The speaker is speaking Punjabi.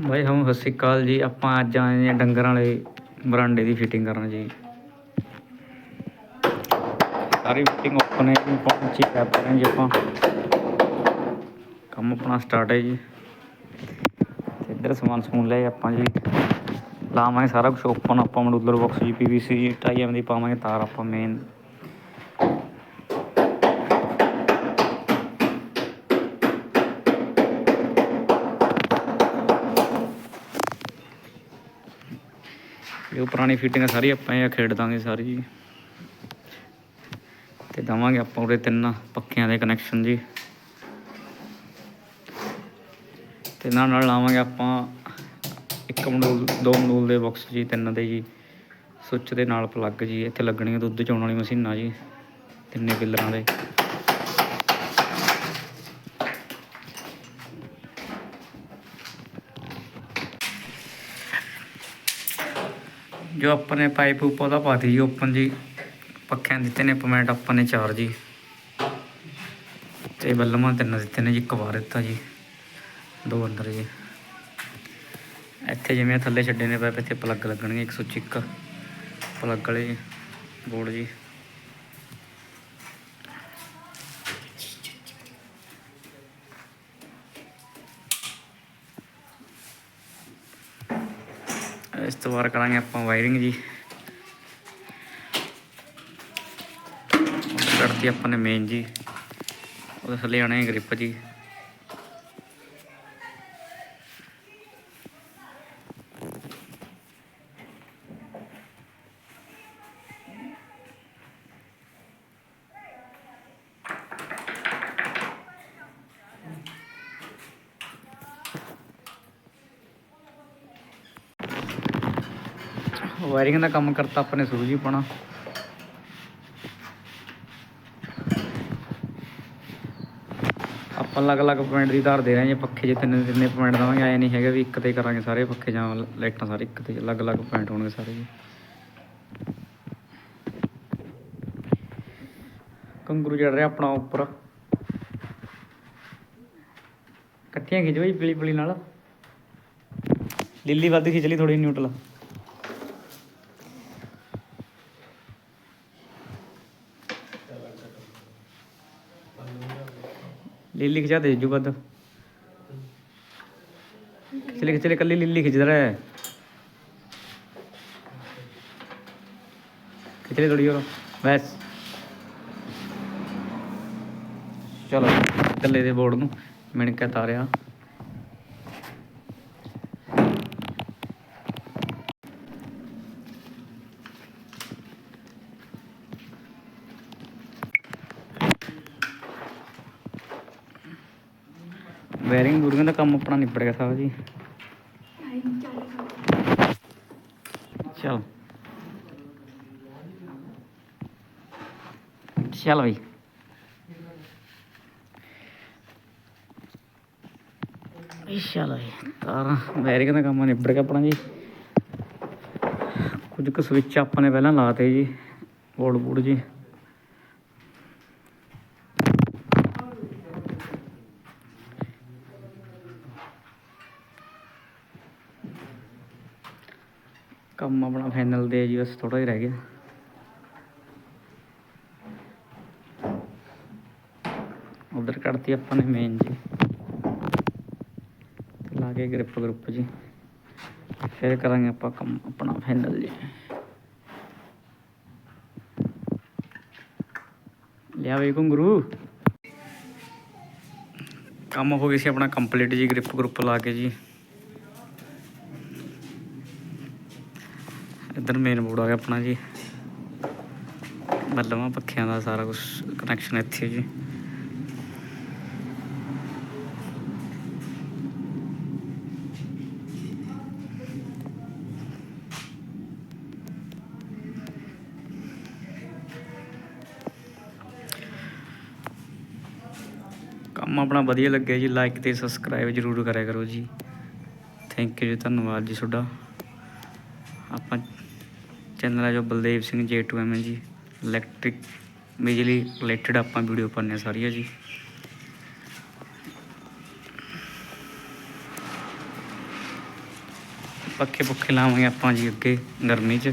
ਬਾਈ ਹਮ ਸਤਿ ਸ਼੍ਰੀ ਅਕਾਲ ਜੀ, ਆਪਾਂ ਅੱਜ ਆਏ ਹਾਂ ਡੰਗਰਾਂ ਵਾਲੇ ਬਰਾਂਡੇ ਦੀ ਫਿਟਿੰਗ ਕਰਨ ਜੀ। ਸਾਰੀ ਫਿਟਿੰਗ ਓਪਨ ਹੈ ਜੀ ਪਹੁੰਚੀ ਹੈ ਪਰ ਜੀ ਆਪਾਂ ਕੰਮ ਆਪਣਾ ਸਟਾਰਟ ਹੈ ਜੀ। ਤੇ ਇੱਧਰ ਸਮਾਨ ਸਮੂਨ ਲੈ ਆਪਾਂ ਜੀ। ਲਾਵਾਂਗੇ ਸਾਰਾ ਕੁਝ ਓਪਨ ਆਪਾਂ ਮਡੂਲਰ ਬਾਕਸ ਜੀ ਪੀਵੀਸੀ ਜੀ 2.5 ਐਮ ਦੀ ਪਾਵਾਂਗੇ ਤਾਰ ਆਪਾਂ ਮੇਨ ਇਹ ਪੁਰਾਣੀ ਫਿਟਿੰਗ ਸਾਰੀ, ਆਪਾਂ ਇਹ ਖੇਡ ਦਾਂਗੇ ਸਾਰੀ ਜੀ। ਤੇ ਦਵਾਂਗੇ ਆਪਾਂ ਉਹਦੇ ਤਿੰਨ ਪੱਕਿਆਂ ਦੇ ਕਨੈਕਸ਼ਨ ਜੀ। ਤੇ ਨਾਲ ਨਾਲ ਲਾਵਾਂਗੇ ਆਪਾਂ ਇੱਕ ਮਡੂਲ ਦੋ ਮਡੂਲ ਦੇ ਬਾਕਸ ਜੀ, ਤਿੰਨ ਦੇ ਜੀ। ਸੁੱਚ ਦੇ ਨਾਲ ਪਲੱਗ ਜੀ, ਇੱਥੇ ਲੱਗਣੀਆਂ ਦੁੱਧ ਚੋਣ ਵਾਲੀ ਮਸ਼ੀਨਾਂ ਜੀ, ਤਿੰਨੇ ਪਿੱਲਰਾਂ ਦੇ। ਜੋ ਆਪਾਂ ਨੇ ਪਾਈਪ ਉੱਪਰ ਦਾ ਪਾਤੀ ਜੀ ਓਪਨ ਜੀ। ਪੱਖਿਆਂ ਦਿੱਤੇ ਨੇ ਪਮੈਂਟ ਆਪਾਂ ਨੇ ਚਾਰ ਜੀ। ਤੇ ਬੱਲਮਾਂ ਤਿੰਨ ਦਿੱਤੇ ਨੇ ਜੀ, ਇੱਕ ਵਾਰ ਦਿੱਤਾ ਜੀ। ਦੋ ਅੰਦਰ ਜੀ। ਇੱਥੇ ਜਿਵੇਂ ਥੱਲੇ ਛੱਡੇ ਨੇ ਪਾਈਪ, ਇੱਥੇ ਪਲੱਗ ਲੱਗਣਗੇ 101 ਪਲੱਗ ਵਾਲੇ ਬੋਰਡ ਜੀ। ਇਸ ਤੋਂ ਬਾਅਦ ਕਰਾਂਗੇ ਆਪਾਂ ਵਾਇਰਿੰਗ ਜੀ। ਕਰਤੀ ਆਪਾਂ ਨੇ ਮੇਨ ਜੀ, ਉਹਦੇ ਥੱਲੇ ਆਣੇ ਗ੍ਰਿਪ ਜੀ। ਵਾਇਰਿੰਗ ਦਾ ਕੰਮ ਕਰਤਾ ਆਪਣੇ ਨੇ ਸ਼ੁਰੂ ਜੀ ਪਾਣਾ ਆਪਾਂ ਅਲੱਗ-ਅਲੱਗ ਪੁਆਇੰਟ ਦੀ ਧਾਰ ਦੇ ਰਹੇ ਹਾਂ ਪੱਖੇ ਜੇ ਤਿੰਨੇ ਤਿੰਨੇ ਪੁਆਇੰਟ ਦਵਾਂਗੇ, ਐ ਨਹੀਂ ਹੈਗਾ ਵੀ ਇੱਕ ਤੇ ਕਰਾਂਗੇ ਸਾਰੇ ਪੱਖੇ ਜਾਂ ਲਾਈਟਾਂ ਸਾਰੇ ਇੱਕ ਤੇ ਅਲੱਗ-ਅਲੱਗ ਪੁਆਇੰਟ ਹੋਣਗੇ ਸਾਰੇ ਜੀ। ਕੰਗਰੂ ਚੜ ਰਿਹਾ ਆਪਣਾ ਉੱਪਰ। ਇਕੱਠੀਆਂ ਖਿੱਚ ਬਈ ਪੀਲੀ ਪੀਲੀ ਨਾਲ। ਲਿੱਲੀ ਵੱਧ ਖਿੱਚ ਲਈ ਥੋੜੀ ਨਿਊਟਲ ਨਿਊਟਰਲ ਲਿੱਲੀ ਖਿਚਾ ਦੇ ਜੂ ਵੱਧ। ਖਿਚਲੇ ਖਿਚਲੇ ਕੱਲੀ ਲਿੱਲੀ ਖਿੱਚ ਰਿਹਾ। ਹੈ ਖਿਚਲੇ ਥੋੜੀ ਹੋਰ, ਬਸ। ਚਲੋ ਥੱਲੇ ਦੇ ਬੋਰਡ ਨੂੰ ਮਿਣ ਕੇ ਤਾਰਿਆ। ਵੈਰਿੰਗ ਵੂਰਿੰਗ ਦਾ ਕੰਮ ਆਪਣਾ ਨਿਬੜ ਗਿਆ ਸਾਹਿਬ ਜੀ। ਚਲ। ਚਲ ਬਈ। ਚਲ ਬਈ ਤਾਰਾਂ। ਵੈਰਿੰਗ ਦਾ ਕੰਮ ਨਿਬੜ ਗਿਆ ਆਪਣਾ ਜੀ। ਕੁਝ ਕੁ ਸਵਿੱਚ ਆਪਾਂ ਨੇ ਪਹਿਲਾਂ ਲਾਤੇ ਜੀ। ਬੋਰਡ ਬੂਡ ਜੀ। ਕੰਮ ਆਪਣਾ ਫਾਈਨਲ ਦੇ ਜੀ, ਬਸ ਥੋੜਾ ਜਿਹਾ ਰਹਿ ਗਿਆ। ਉਧਰ ਕੱਢਤੀ ਆਪਾਂ ਨੇ ਮੇਨ ਜੀ। ਲਾ ਕੇ ਗ੍ਰਿਪ ਗਰੁੱਪ ਜੀ। ਫਿਰ ਕਰਾਂਗੇ ਆਪਾਂ ਕੰਮ ਆਪਣਾ ਫਾਈਨਲ ਜੀ। ਲਿਆ ਵੇ ਘੁੰਗਰੂ। ਕੰਮ ਹੋ ਗਿਆ ਸੀ ਆਪਣਾ ਕੰਪਲੀਟ ਜੀ ਗ੍ਰਿਪ ਗਰੁੱਪ ਲਾ ਕੇ ਜੀ। ਇੱਧਰ ਮੇਨ ਬੋਰਡ ਆ ਗਿਆ ਆਪਣਾ ਜੀ। ਬੱਲਵਾਂ ਪੱਖਿਆਂ ਦਾ ਸਾਰਾ ਕੁਝ ਕਨੈਕਸ਼ਨ ਇੱਥੇ ਜੀ। ਕੰਮ ਆਪਣਾ ਵਧੀਆ ਲੱਗਿਆ ਜੀ। ਲਾਈਕ ਤੇ ਸਬਸਕ੍ਰਾਈਬ ਜਰੂਰ ਕਰਿਆ ਕਰੋ ਜੀ। ਥੈਂਕ ਯੂ ਜੀ, ਧੰਨਵਾਦ ਜੀ ਤੁਹਾਡਾ। ਆਪਾਂ ਚੈਨਲ ਹੈ ਜੋ ਬਲਦੇਵ ਸਿੰਘ J2M ਹੈ ਜੀ ਇਲੈਕਟ੍ਰਿਕ ਬਿਜਲੀ ਰਿਲੇਟਡ ਆਪਾਂ ਵੀਡੀਓ ਪਾਉਂਦੇ ਹਾਂ ਸਾਰੀਆਂ ਜੀ। ਪੱਖੇ ਪੁੱਖੇ ਲਾਵਾਂਗੇ ਆਪਾਂ ਜੀ ਅੱਗੇ ਗਰਮੀ 'ਚ।